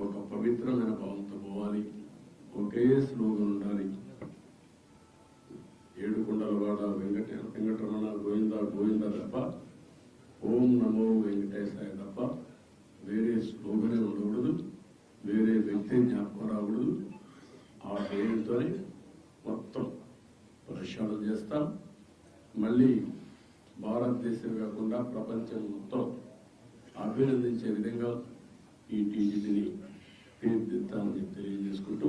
ఒక పవిత్రమైన భావంతో పోవాలి. ఒకే స్లోగన్ ఉండాలి. ఏడుకొండలవాడ వెంకట వెంకటరమణ గోవింద గోవింద తప్ప ఓం నమో వెంకటేశాయ తప్ప వేరే స్లోగనే ఉండకూడదు. వేరే వ్యక్తి జ్ఞాపకం రాకూడదు. ఆ పేరుతోనే మొత్తం ప్రక్షాళన చేస్తాం. మళ్ళీ భారతదేశం కాకుండా ప్రపంచం మొత్తం అభినందించే విధంగా ఈ టీజీని తెలియజేసుకుంటూ